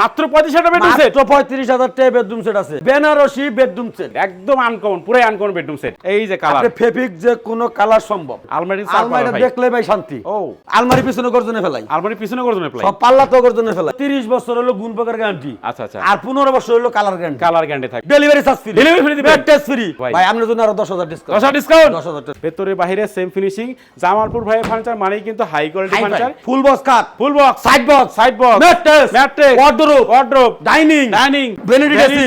মাত্র পঁয়ত্রিশ হাজার বেডরুম সেট মাত্র পঁয়ত্রিশ হাজার টাকা বেডরুম সেট আছে। বেনারসি বেডরুম সেট একদম আনকমন পুরাই আনকমন বেডরুম সেট এই যে কালার ফেব্রিক যে কোনো কালার সম্ভব। আলমারি আলমারিটা দেখলে ভাই শান্তি। ও। আলমারি পিছনে গর্জনে ফেলাই। আলমারি পিছনে করছেন প্লাই সব পাল্লা তো গর্জনে ফেলাই। তিরিশ বছর হলো গুণ প্রকার গ্যারান্টি আচ্ছা আচ্ছা। আর পনেরো বছর হলো কালার গ্যারান্টি কালার গ্যান্ডে থাকে। Delivery charge free Delivery free দিবেন? টেস্ট ফ্রি ভাই। ভাই আপনার জন্য আরও দশ হাজার ডিসকাউন্ট দশ ডিসকাউন্ট দশ হাজার টাকা ভেতরে বাইরে সেম ফিনিশিং জামালপুর ভাই ফার্নিচার মানেই কিন্তু high quality furniture full box cut full box side box side box mattress mattress wardrobe wardrobe dining dining vanity dressing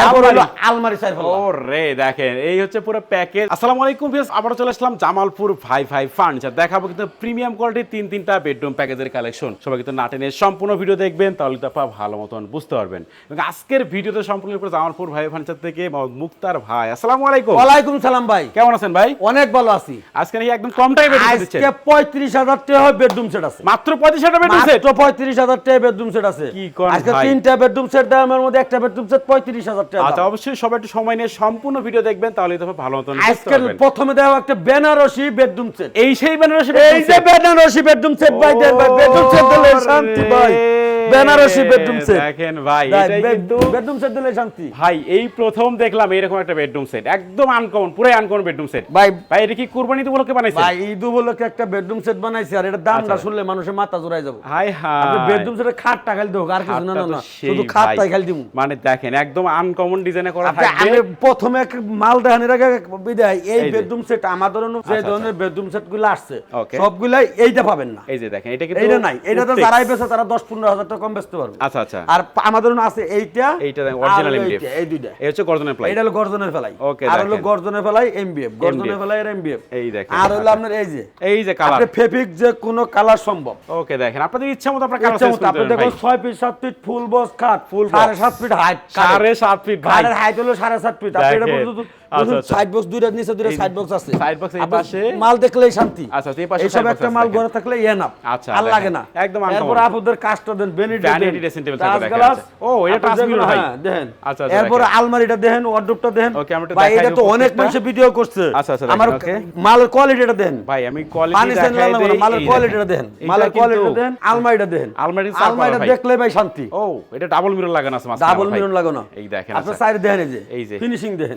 এরপর হলো আলমারি সাইড ও রে দেখেন এই হচ্ছে পুরো প্যাকেজ আসসালামু আলাইকুম ভিউয়ার্স আবার চলে আসলাম জামালপুর ভাই ভাই ফার্নিচার দেখাবো কিন্তু প্রিমিয়াম কোয়ালিটির তিন তিনটা বেডরুম প্যাকেজের কালেকশন সবাই কিন্তু নাটেনের সম্পূর্ণ ভিডিও দেখবেন তাহলে তো আপনারা ভালো মতন বুঝতে পারবেন। এবং আজকের ভিডিওতে সম্পূর্ণ করে জামালপুর ভাই ফার্নিচার থেকে মুক্তার ভাই। আসসালামু আলাইকুম। ওয়ালাইকুম সালাম ভাই। কেমন আছেন ভাই? অনেক ভালো আছি। আজকে নাকি একদম কম টাইমে বেডরুম দিচ্ছেন। আজকে পঁয়ত্রিশ হাজার টাকা বেডরুম সেট আছে। মাত্র পঁয়ত্রিশ হাজার বেডরুম সেট মাত্র পঁয়ত্রিশ হাজার টাকা বেডরুম সেট আছে। কি কোন আজকে তিনটা বেডরুম সেট দামের মধ্যে একটা বেডরুম সেট পঁয়ত্রিশ হাজার টাকা আচ্ছা অবশ্যই সবাই একটু সময় নিয়ে সম্পূর্ণ ভিডিও দেখবেন তাহলে তো ভালো মতন আজকে প্রথমে দেওয়া একটা বেনারসি বেডরুম সেট এই সেই বেনারসি এই যে বেনারসি বেডরুম সেট ভাই bedroom set Banarasi bedroom set. দেখেন ভাই কিন্তু বেডরুম সেট দিলে শান্তি। ভাই এই প্রথম দেখলাম এরকম একটা বেডরুম সেট। একদম আনকমন পুরাই আনকমন বেডরুম সেট। ভাই ভাই এটা কি কুরবানিতে উপলক্ষে বানাইছেন? ভাই ঈদ উপলক্ষে একটা বেডরুম সেট বানাইছি আর এটা দামটা আচ্ছা। শুনলে মানুষের মাথা জোড়াই যাবে। High high. বেডরুম সেটে খাট টাকাল দেবো আর কিছু না না শুধু। খাটটাই খালি দিমু। মানে দেখেন একদম আনকমন ডিজাইনে করা থাকবে। আমি প্রথমে মাল দেখানোর আগে বিদায় এই বেডরুম সেট আমার ধরনের যে আচ্ছা, ধরনের বেডরুম সেটগুলো আসছে. সবগুলাই এইটা পাবেন না। এই যে দেখেন এটা কিন্তু এইটা নাই এটা তো যারাই বেছে তারা দশ পনেরো হাজার টাকা কম বেচতে পারবে। আচ্ছা আচ্ছা। আর আমাদের আছে এইটা এইটা MDF এইটা, এই দুইটা। এই হচ্ছে গর্জনের প্লাই। এটা হলো গর্জনের ফেলাই। Okay, আর হলো গর্জনের ফেলাই এমবিএফ গর্জনের ফেলাই আর এমবিএফ এই দেখেন, আর হলো আচ্ছা। আপনার এই যে এই যে কালার আপনি ফেব্রিক যে কোনো কালার সম্ভব। ওকে দেখেন আপনাদের ইচ্ছা মতো আপনারা কালার করতে আপনি দেখুন ভাই। ছয় ফিট সাত ফিট ফুল বক্স খাট ফুল সাড়ে box। সাত ফিট হাইট সাড়ে সাত ফিট ভাই ঘাড়ের হাইট হলো সাড়ে সাত ফিট আপনি এটা দেখেন। বলতে। সাইড বক্স দুইটা নিচে দুইটা সাইড বক্স আছে। side box এই পাশে। মাল দেখলেই শান্তি। আচ্ছা, এই পাশে এইসব একটা মাল ঘরে থাকলে এনাফ আচ্ছা, আর লাগে না। একদম এরপর আপনাদের কাজটা দেন ভ্যানিটি Vanity dressing table থাকবে দেখা ও, এটা transparent ভাই। দেখেন। আচ্ছা, এরপর আলমারিটা দেখেন ওয়ার্ডরোবটা দেখেন। Okay, আমরা একটু ভাই এটা তো অনেক মানুষ ভিডিও করছে। আচ্ছা, আচ্ছা, আমার মালের কোয়ালিটিটা দেন ভাই আমি কোয়ালিটি দেখাই দেই মালের কোয়ালিটিটা দেখেন। মালের কোয়ালিটিটা দেখেন আলমারিটা দেখেন। আলমারির আলমারিটা দেখলে ভাই শান্তি। ও এটা ডাবল মিরর লাগানো আছে ডাবল মিরর লাগানো। এই দেখেন আচ্ছা। সাইড দেখেন এই যে। ফিনিশিং দেখেন।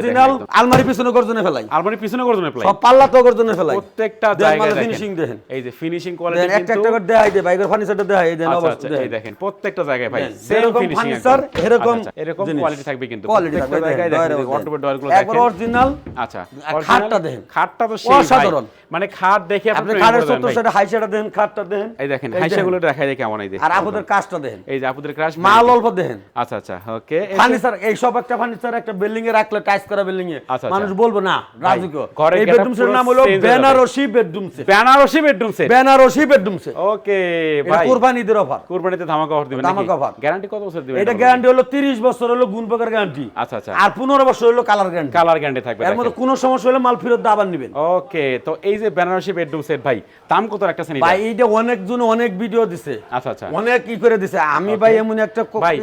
অরিজিনাল আলমারি পিছনে গর্জনে ফেলাই। আলমারির পিছনে গর্জনের প্লাই সব পাল্লা তো গর্জনে ফেলাই। প্রত্যেকটা জায়গায় ফিনিশিং দেখেন। এই যে ফিনিশিং কোয়ালিটি কিন্তু একটা একটা করে দেখাই দে বাইকের ফার্নিচারটা দেখাই দেন আচ্ছা অবস্থা আচ্ছা এই দেখেন প্রত্যেকটা জায়গায় ভাই সেম ফিনিশিং ফার্নিচার এরকম এরকম কোয়ালিটি থাকবে কিন্তু কোয়ালিটি থাকবে জায়গায় দেখেন, দেখেন দয়ার ওয়ার্ডরোবের ডয়ারগুলো একবার অরিজিনাল আচ্ছা আর খাটটা দেখেন। খাটটা তো সেই অসাধারণ। মানে খাট দেখে আপনি খাটের ভাই। সেটা হাইসাটা দেখেন খাটটা দেখেন। এই দেখেন এই হাইসাগুলো দেখাই যায় কেমন এই যে আর আপনাদের কাজটা দেখেন। এই যে আপুদের ক্রাশ মাল অল্প দেখেন। আচ্ছা আচ্ছা ওকে ফার্নিচার এই সব একটা ফার্নিচার একটা বিল্ডিং এ রাখলে টাইস করা বিল্ডিং এ। আচ্ছা, আচ্ছা। মানুষ বলব না রাজুকে। এই বেডরুম সেটের নাম হলো। Banarasi bedroom set Banarasi bedroom set Banarasi bedroom set okay ভাই। কুরবানিদের অফার কুরবানিতে ধামাকা অফার দিবেন ধামাকা offer। গ্যারান্টি কত বছর দিবেন এটা গ্যারান্টি হলো 30 বছর হলো গুণ প্রকার গ্যারান্টি আচ্ছা আচ্ছা। আর 15 বছর হলো কালার গ্যারান্টি কালার গ্যারান্টি থাকবে এর মধ্যে কোনো সমস্যা হলে মাল ফেরত দিয়ে আবার নেবেন। ওকে তো এই যে বেনারসি বেডরুম সেট ভাই দাম কত একটা শ্রেণি ভাই এইটা অনেক জন অনেক ভিডিও দিছে। আচ্ছা আচ্ছা। অনেক কি করে দিছে। আমি ভাই এমন একটা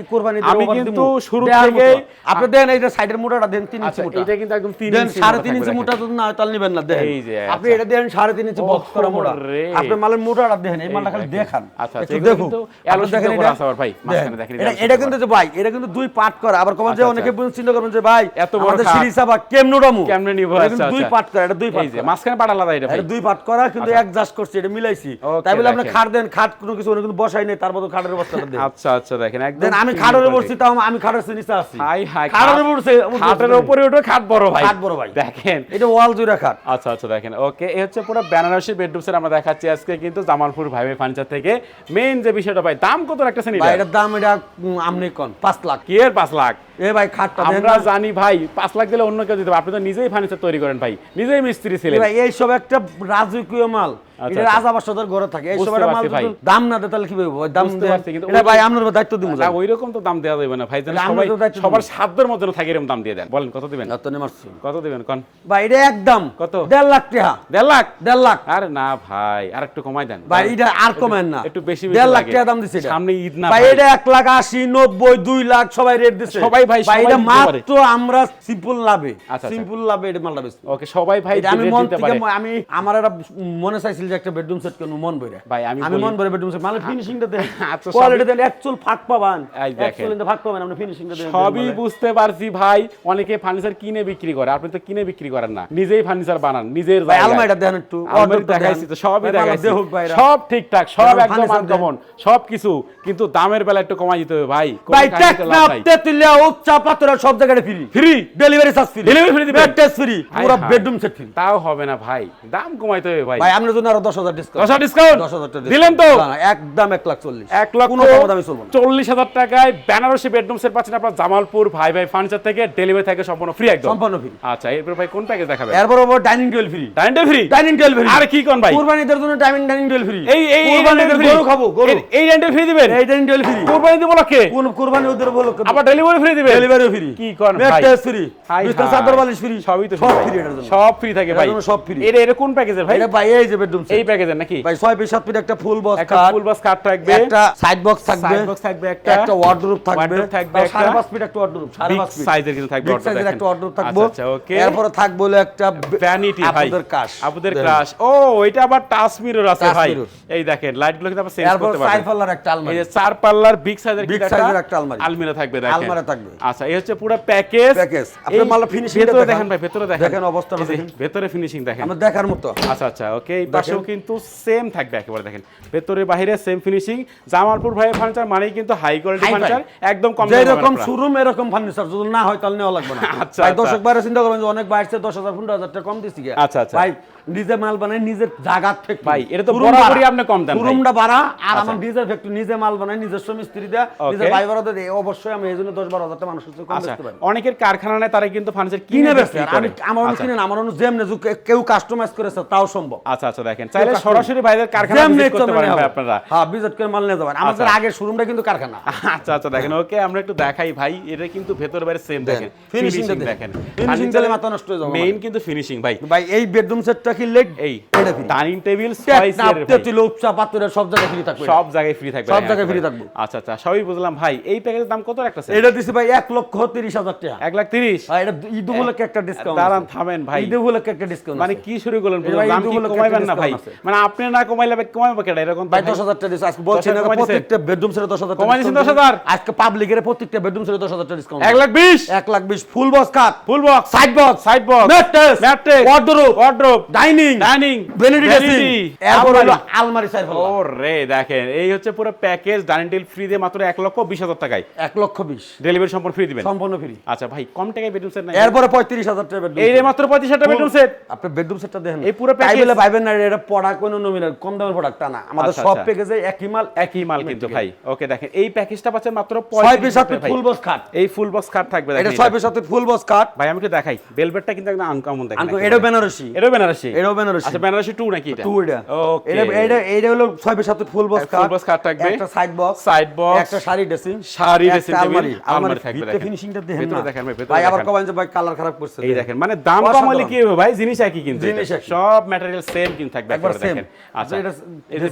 কোরবানি আমি কিন্তু শুরু। থেকেই- আপনি দেন এইটা সাইডের মোটাটা দেন 3 ইঞ্চি মোটা এটা কিন্তু একদম 3 ইঞ্চি সাড়ে মোটা তিন ইঞ্চি মোটা তো না তাহলে নিবেন না দেখেন। আপনি। এটা দেন সাড়ে ইঞ্চি বক্স করা মোটা। আপনি মালের মোটাটা দেখেন এই মালটা খালি দেখান। আচ্ছা, দেখুন। আপনি দেখেন এটা- আছে ভাই, মাঝখানে দেখেন এটা- আলোচিত এটা করা। কিন্তু যে ভাই এটা কিন্তু দুই পার্ট করে। আবার কমান যে অনেকে। চিন্তা করবেন যে ভাই এত বড় আমাদের খাট। সিঁড়ি চাপা কেমনে উঠামু কেমনে নিবো? এটা আচ্ছা, দুই। পার্ট করে এটা দুই পার্ট যে মাঝখানে পাটা আলাদা এটা ভাই। দুই পার্ট করা কিন্তু। অ্যাডজাস্ট করছি এটা মিলাইছি। তাই বলে আপনি খাট দেন খাট কোনো কিছু কিন্তু বসাই নেই তার খাটের অবস্থাটা দেন আচ্ছা আচ্ছা দেখেন একদম আমি খাটের। বসছি তাও আমি খাটের নিচে আছি। হাই হাই খাটের উপর উপর খাটের বসে উপরে ওটা খাট বড় ভাই। খাট বড় ভাই। দেখেন। এটা ওয়াল জুড়ে খাট। আচ্ছা আচ্ছা দেখেন। ওকে এই হচ্ছে পুরো বেনারসি বেডরুম সেট আমরা দেখাচ্ছি আজকে কিন্তু জামালপুর ভাইবে ফার্নিচার থেকে। মেইন যে বিষয়টা ভাই দাম কত একটা শ্রেণি ভাই এটার দাম এটা আমনি কোন পাঁচ লাখ। কি এর পাঁচ লাখ? এ ভাই খাটটা আমরা জানি ভাই পাঁচ লাখ দিলে অন্য কেউ দিতে। আপনি তো নিজেই ফার্নিচার তৈরি করেন ভাই। নিজেই মিস্ত্রি ছিলেন। ভাই এই সব একটা রাজকীয় মাল। আচ্ছা, এটা আচ্ছা। রাজা বাসাদার ঘরে থাকে। একটা মাল ভাই। দাম না দেয় তাহলে কি হবে? ওই দাম এটা ভাই আপনার দায়িত্ব দিব না। ওই রকম তো দাম দেওয়া যাবে না ভাই। সবাই সবার সাধ্যের মধ্যে থাকে এরকম দাম দিয়ে দেন। বলেন কত দিবেন? নে কত দিবেন কোন? ভাই এটা একদম কত? দেড় লাখ টাকা। দেড় লাখ? দেড় লাখ। আরে না ভাই আর একটু কমাই দেন। ভাই এটা আর কমেন না। একটু বেশি বেশি দেড় লাখ টাকা দাম দিছে সামনে ঈদ না ভাই ভাই। এটা এক লাখ আশি নব্বই দুই লাখ সবাই রেট দিছে। সবাই ভাই এটা মাত্র আমরা সিম্পল লাভে আচ্ছা, আচ্ছা। সিম্পল লাভে এটা মালটা ওকে সবাই ভাই আমি মন থেকে আমি আমার একটা মনে চাইছিল যে একটা বেডরুম সেট কেন মন বইরা ভাই, আমি আমি মন বইরা বেডরুম সেট মানে ফিনিশিংটা দেন। আচ্ছা, কোয়ালিটি দেন একচুল ফাঁক পাবান। এই দেখেন। একচুল ইন্দা ফাঁক পাবেন আপনি ফিনিশিংটা দেন সবই বুঝতে পারছি ভাই অনেকে ফার্নিচার কিনে বিক্রি করে আপনি তো কিনে বিক্রি করেন না নিজেই ফার্নিচার বানান নিজের ভাই আলমারিটা দেখেন একটু wardrobe-টা দেখাইছি তো সবই দেখাইছি। সব ঠিকঠাক সব একদম আনকমন সব কিছু কিন্তু দামের বেলা একটু কমাই দিতে হবে ভাই। ভাই। তেতুলিয়া উচ্চা পাতরা সব জায়গায় free. Free delivery charge free Delivery free দিবেন? টেস্ট ফ্রি পুরো বেডরুম সেট ফ্রি তাও হবে না ভাই। দাম কমাইতে হবে ভাই। ভাই আপনার জন্য আরও দশ হাজার ডিসকাউন্ট দশ হাজার ডিসকাউন্ট দশ হাজার টাকা দিলেন তো? না, একদম এক লাখ চল্লিশ। এক লক্ষ কোনো কম দামে চলবো না। চল্লিশ হাজার টাকায় বেনারসি বেডরুম সেট পাচ্ছেন আপনার জামালপুর ভাই ভাই ফার্নিচার থেকে ডেলিভারি থাকে সম্পূর্ণ ফ্রি একদম। সম্পূর্ণ ফ্রি আচ্ছা এরপর ভাই কোন প্যাকেজ দেখাবেন? এরপর dining table free dining table free dining table free আর কি কোন ভাই? কুরবানিদের জন্য ডাইনিং ডাইনিং টেবিল ফ্রি এই এই কুরবানিদের গরু খাব গরু। এই- ডাইনিং ফ্রি দিবেন? এই ডাইনিং টেবিল ফ্রি কোরবানি দিব লক্ষে কোন কুরবানি ওদের বলো আবার ডেলিভারি ফ্রি দিবেন? ডেলিভারি ফ্রি কি কোন ভাই? ফ্রি হাই চাদর বালিশ ফ্রি সবই তো সব ফ্রি এটার জন্য। সব ফ্রি থাকে ভাই। জন্য সব free। এটা এটা কোন প্যাকেজের ভাই? এটা ভাই এই যে বেডরুম এই প্যাকেজের নাকি? ভাই ছয় পিস সাত পিস একটা ফুল বক্স একটা ফুল বক্স কাট থাকবে। একটা সাইড বক্স থাকবে। Side box থাকবে একটা। একটা ওয়ার্ডরোব থাকবে। থাকবে একটা। সাড়ে পাঁচ ফিট একটা ওয়ার্ডরোব সাড়ে Big পাঁচ ফিট size এর থাকবে বিগ সাইজের একটা ওয়ার্ডরোব থাকব। আচ্ছা, এরপরে থাকবে হলো একটা ভ্যানিটি ভাই। আপুদের কাশ আপুদের দেখেন। ও এটা আবার টাচ মিরর আছে ভাই। এই দেখেন এরপর চার পাল্লার একটা আলমারি। চার পাল্লার বিগ সাইজের একটা আলমারি। আলমিরা থাকবে দেখেন। আলমারি থাকবে। আচ্ছা এই হচ্ছে পুরো প্যাকেজ। আপনার মালটা finishing টা ভেতরে দেখেন। ভাই ভেতরে দেখেন। দেখেন অবস্থাটা দেখেন। ভেতরে ফিনিশিং দেখেন। আমরা দেখার মতো। আচ্ছা আচ্ছা ওকে এই পাশেও কিন্তু সেম থাকবে একেবারে দেখেন। ভেতরে বাইরে সেম ফিনিশিং জামালপুর ভাই ফার্নিচার মানেই কিন্তু হাই কোয়ালিটি ফার্নিচার একদম কম দামে রকম শোরুম এরকম ফার্নিচার যদি না হয় তাহলে নেওয়া লাগবে না। আচ্ছা, ভাই আচ্ছা। দর্শক বাইরে চিন্তা করবেন যে অনেক বাইরে দশ হাজার পনেরো হাজার টাকা কম দিচ্ছি আচ্ছা, আচ্ছা। ভাই নিজে মাল বানাই নিজের জায়গা থেকে ভাই, এটা তো বরাবরই আপনি কম দেন ভাই। শোরুমটা বাড়া আর আচ্ছা। আমার নিজের ফ্যাক্টরি নিজে মাল বানাই নিজস্ব মিস্ত্রি দেয়া. নিজের ভাই বাড়াতে দেয় অবশ্যই আমি এই জন্য দশ বারো হাজার টাকা মানুষের কম আচ্ছা। বেচতে পারি। অনেকের কারখানা নেই তারা কিন্তু ফার্নিচার কিনে বেচে আমি আমার অন্য আচ্ছা। কিনে আমার অন্য যেমনে কেউ কাস্টমাইজ করেছে তাও সম্ভব। আচ্ছা আচ্ছা দেখেন। চাইলে সরাসরি ভাইদের কারখানা ভিজিট করতে পারেন ভাই আপনারা। হ্যাঁ ভিজিট করে মাল নিয়ে যাবেন। আমাদের আচ্ছা। আগের শোরুমটা কিন্তু কারখানা। আচ্ছা আচ্ছা দেখেন ওকে আমরা একটু দেখাই ভাই এটা কিন্তু ভেতর বাইরে সেম দেখেন ফিনিশিং দেখেন। ফিনিশিং দিলে মাথা নষ্ট হয়ে যাবে মেইন কিন্তু ফিনিশিং ভাই। ভাই এই বেডরুম সেটটা কি এই এটা free। ডাইনিং টেবিল ছয় চেয়ারের ভাই। তেতুল উপচা পাতুরের সব জায়গায় ফ্রি থাকবে। সব জায়গায় ফ্রি থাকবে সব জায়গায় একেবারে। থাকবে। আচ্ছা আচ্ছা সবই বুঝলাম। ভাই এই প্যাকেজের দাম কত রাখতেছে এটা দিছি ভাই এক লক্ষ তিরিশ হাজার টাকা। এক লাখ তিরিশ? আর এটা ঈদ উপলক্ষে একটা ডিসকাউন্ট দাঁড়ান থামেন ভাই। ঈদ উপলক্ষে একটা ডিসকাউন্ট মানে কি শুরু করলেন দাম কি কমাইবেন না ভাই? মানে আপনি না কমাইলে কমাইবে কেডা এরকম ভাই টাকা আজকে? প্রত্যেকটা বেডরুম সেটে দশ হাজার টাকা কমাই দিছেন 10,000? আজকে পাবলিকের প্রত্যেকটা বেডরুম সেটে দশ হাজার টাকা ডিসকাউন্ট এক লাখ বিশ? এক লাখ বিশ। Full box cut full box side box side box mattress mattress wardrobe wardrobe dining dining হলো আলমারি সাইড ও রে দেখেন এই হচ্ছে পুরো প্যাকেজ ডাইনিং টেবিল ফ্রি দিয়ে মাত্র এক লক্ষ বিশ হাজার টাকায়। এক লক্ষ বিশ। ডেলিভারি সম্পূর্ণ ফ্রি দিবেন? সম্পূর্ণ ফ্রি আচ্ছা ভাই কম টাকায় বেডরুম সেট নাই? এরপরে টাকা বেডরুম এই রে মাত্র হাজার বেডরুম সেট আপনি বেডরুম সেটটা দেখেন। এই পুরো তাই ভাইবেন না এটা পড়া কোনো নমিনাল কম দামের প্রোডাক্ট না। আমাদের আচ্ছা, সব আচ্ছা। প্যাকেজে একই মাল একই মাল কিন্তু ভাই। ওকে দেখেন এই প্যাকেজটা পাচ্ছেন মাত্র 35 পিস ফুল বক্স কাট এই ফুল বক্স কার্ড থাকবে এটা এটা। ফুল বক্স কাট ভাই আমি একটু দেখাই। বেলভেটটা কিন্তু একদম আনকমন দেখেন। এটাও বেনারসি এটাও বেনারসি এটাও বেনারসি। আচ্ছা বেনারসি টু নাকি এটা? টু এটা। ওকে এটা এটা এটা হলো ছয় পিস সাথে full box cut full box card থাকবে। একটা সাইড বক্স সাইড বক্স একটা শাড়ি ড্রেসিং শাড়ি table, আলমারি। আলমারি থাকবে দেখেন। ফিনিশিংটা দেখেন না। দেখেন ভাই, আবার। কবেন যে ভাই কালার খারাপ করছে। এই দেখেন মানে দাম অসাধারণ। কমালে কি হবে ভাই? জিনিস একই কিন্তু জিনিস সব ম্যাটেরিয়াল সেম কিন্তু থাকবে একবার দেখেন। আচ্ছা এটা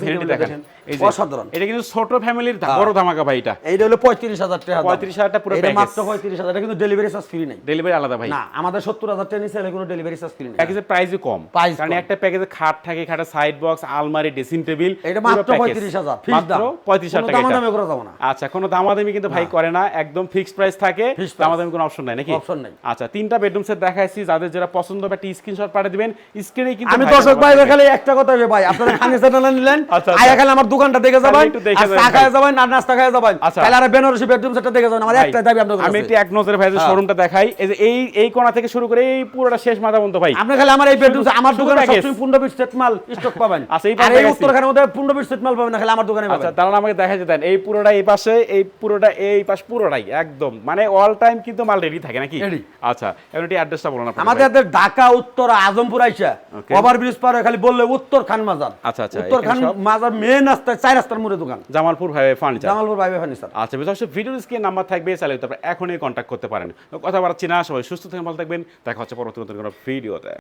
ভেন্টি table দেখেন। এই যে অসাধারণ। এটা কিন্তু ছোট ফ্যামিলির বড় ধামাকা ভাই এটা। এইটা হলো পঁয়ত্রিশ হাজার টাকা দাম। 35,000 টাকা পুরো এটা package। মাত্র পঁয়ত্রিশ হাজার এটা কিন্তু ডেলিভারি চার্জ ফ্রি নাই। ডেলিভারি আলাদা ভাই। না আমাদের সত্তর হাজার টাকা নিচে কোনো ডেলিভারি চার্জ ফ্রি নাই। প্যাকেজের প্রাইসও কম। কারণ একটা প্যাকেজে খাট থাকে খাটে সাইড বক্স আলমারি ড্রেসিং টেবিল এটা মাত্র পঁয়ত্রিশ হাজার ফিক্স মাত্র দাম। পঁয়ত্রিশ হাজার কোনো টাকা করা যাবে না। আচ্ছা কোনো দামাদামি কিন্তু ভাই করে না একদম ফিক্সড প্রাইস থাকে দামাদামি কোনো অপশন নাই নাকি? Option নাই। আচ্ছা তিনটা বেডরুম সেট দেখাইছি যাদের যেটা পছন্দ হবে একটা স্ক্রিনশট পাঠিয়ে দিবেন স্ক্রিনে কিন্তু আমি দর্শক ভাই খালি একটা কথা ভাই আপনারা ফার্নিচার নিলেন আচ্ছা, আচ্ছা। আয়া খালি আমার দোকানটা দেখে যাবেন আর চা খায় যাবেন আর নাস্তা খায় যাবেন। আচ্ছা। তাহলে আর বেনারসি বেডরুম সেটটা দেখে যাবেন আমার একটা দাবি আপনাদের আমি একটু এক নজরে ভাই হ্যাঁ। শোরুমটা দেখাই এই যে এই এই কোণা থেকে শুরু করে এই পুরোটা শেষ মাথা পর্যন্ত ভাই। আপনি খালি আমার এই বেডরুম শুধু- আমার দোকানে সবসময় পনেরো বিশ সেট মাল স্টক পাবেন। আচ্ছা, এই পাশে উত্তরখানের মধ্যে পনেরো বিশ সেট মাল পাবেন না খালি আমার দোকানে আচ্ছা দাঁড়ান আমাকে দেখাই দেন এই পুরোটা এই পাশে এই পুরোটা এই পাশ পুরোটাই একদম। মানে অল টাইম কিন্তু মাল রেডি থাকে নাকি? আচ্ছা এখন একটু অ্যাড্রেসটা বলুন আপনার আমাদের হাতে ঢাকা উত্তর আজমপুর আইসা। Okay. পার খালি বললে উত্তর খান মাজার। আচ্ছা, আচ্ছা, উত্তর খান মাজার মেন রাস্তায় চার রাস্তার মোড়ে দোকান। জামালপুর ভাই ফার্নিচার জামালপুর ফার্নিচার আচ্ছা ভিডিও স্ক্রিন নাম্বার থাকবে চাইলে তারপরে এখনই কন্ট্যাক্ট করতে পারেন। কথা বাড়াচ্ছি না সবাই সুস্থ থাকেন ভালো থাকবেন। দেখা হচ্ছে পরবর্তী নতুন কোনো ভিডিওতে